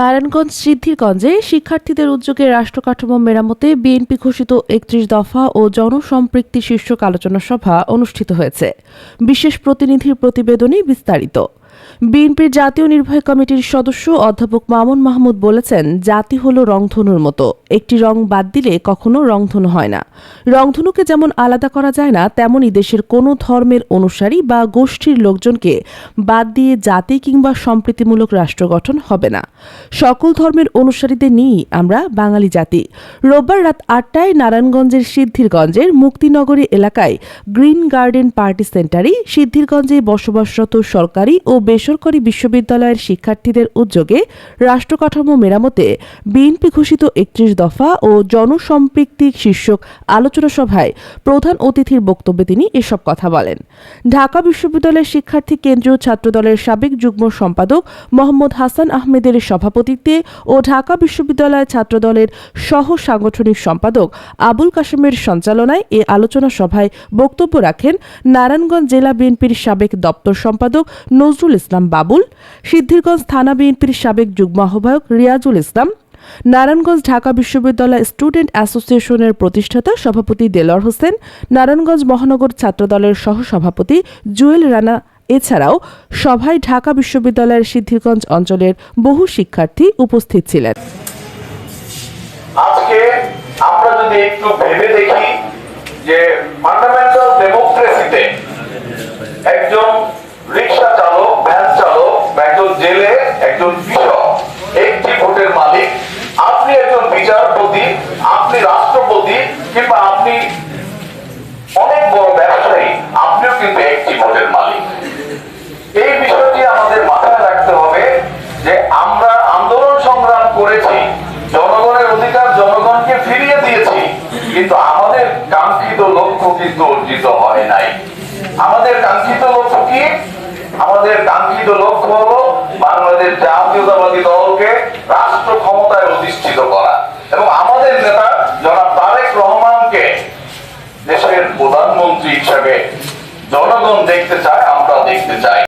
নারায়ণগঞ্জ সিদ্ধিরগঞ্জে শিক্ষার্থীদের উদ্যোগে রাষ্ট্র কাঠামো মেরামতে বিএনপি ঘোষিত একত্রিশ দফা ও জনসম্পৃক্তি শীর্ষক আলোচনা সভা অনুষ্ঠিত হয়েছে। বিশেষ প্রতিনিধির প্রতিবেদনে বিস্তারিত। বিএনপির জাতীয় নির্বাহী কমিটির সদস্য অধ্যাপক মামুন মাহমুদ বলেছেন, জাতি হলো রংধনুর মতো। একটি রং বাদ দিলে কখনো রংধনু হয় না। রংধনুকে যেমন আলাদা করা যায় না, তেমনই দেশের কোনো ধর্মের অনুসারী বা গোষ্ঠীর লোকজনকে বাদ দিয়ে জাতি কিংবা সম্প্রীতিমূলক রাষ্ট্র গঠন হবে না। সকল ধর্মের অনুসারীদের নিয়েই আমরা বাঙালি জাতি। রোববার রাত আটটায় নারায়ণগঞ্জের সিদ্ধিরগঞ্জের মুক্তিনগরী এলাকায় গ্রিন গার্ডেন পার্টি সেন্টারে সিদ্ধিরগঞ্জে বসবাসরত সরকারি ও বেসরকারি বিশ্ববিদ্যালয়ের শিক্ষার্থীদের উদ্যোগে রাষ্ট্রকাঠামো মেরামতে বিএনপি ঘোষিত একত্রিশ দফা ও জনসম্পৃক্তি শীর্ষক আলোচনা সভায় প্রধান অতিথির বক্তব্যে তিনি এসব কথা বলেন। ঢাকা বিশ্ববিদ্যালয়ের শিক্ষার্থী কেন্দ্রীয় ছাত্রদলের সাবেক যুগ্ম সম্পাদক মোহাম্মদ হাসান আহমেদের সভাপতিত্বে ও ঢাকা বিশ্ববিদ্যালয় ছাত্রদলের সহ সাংগঠনিক সম্পাদক আবুল কাশেমের সঞ্চালনায় এ আলোচনা সভায় বক্তব্য রাখেন নারায়ণগঞ্জ জেলা বিএনপির সাবেক দপ্তর সম্পাদক নজরুল ইসলাম। বাবুল, সিদ্ধিরগঞ্জ থানা বিএনপির সাবেক যুগ্ম আহ্বায়ক রিয়াজুল ইসলাম, নারায়ণগঞ্জ ঢাকা বিশ্ববিদ্যালয় স্টুডেন্ট অ্যাসোসিয়েশনের প্রতিষ্ঠাতা সভাপতি দেলোয়ার হোসেন, নারায়ণগঞ্জ মহানগর ছাত্রদলের সহ সভাপতি জুয়েল রানা, এছাড়াও সভায় ঢাকা বিশ্ববিদ্যালয়ের সিদ্ধিরগঞ্জ অঞ্চলের বহু শিক্ষার্থী উপস্থিত ছিলেন। আজকে আমরা যদি একটু ভেবে দেখি যে জেলে একজন একটি ভোটের মালিক, আপনি একজন বিচারপতি, আপনি রাষ্ট্রপতি, কিংবা আপনি অনেক বড় ব্যবসায়ী, আপনিও কিন্তু একটি ভোটের মালিক। এই বিষয়টি আমাদের মাথায় রাখতে হবে যে আমরা আন্দোলন সংগ্রাম করেছি, জনগণের অধিকার জনগণকে ফিরিয়ে দিয়েছি, কিন্তু আমাদের কাঙ্ক্ষিত লক্ষ্য কিন্তু অর্জিত হয় নাই। আমাদের কাঙ্ক্ষিত লক্ষ্য কি? আমাদের কাঙ্ক্ষিত লক্ষ্য হলো বাংলাদেশ জাতীয়তাবাদী দলকে রাষ্ট্র ক্ষমতায় অধিষ্ঠিত করা। এবং আমাদের নেতা জনাব তারেক রহমানকে দেশের প্রধানমন্ত্রী হিসেবে জনগণ দেখতে চায়, আমরা দেখতে চাই।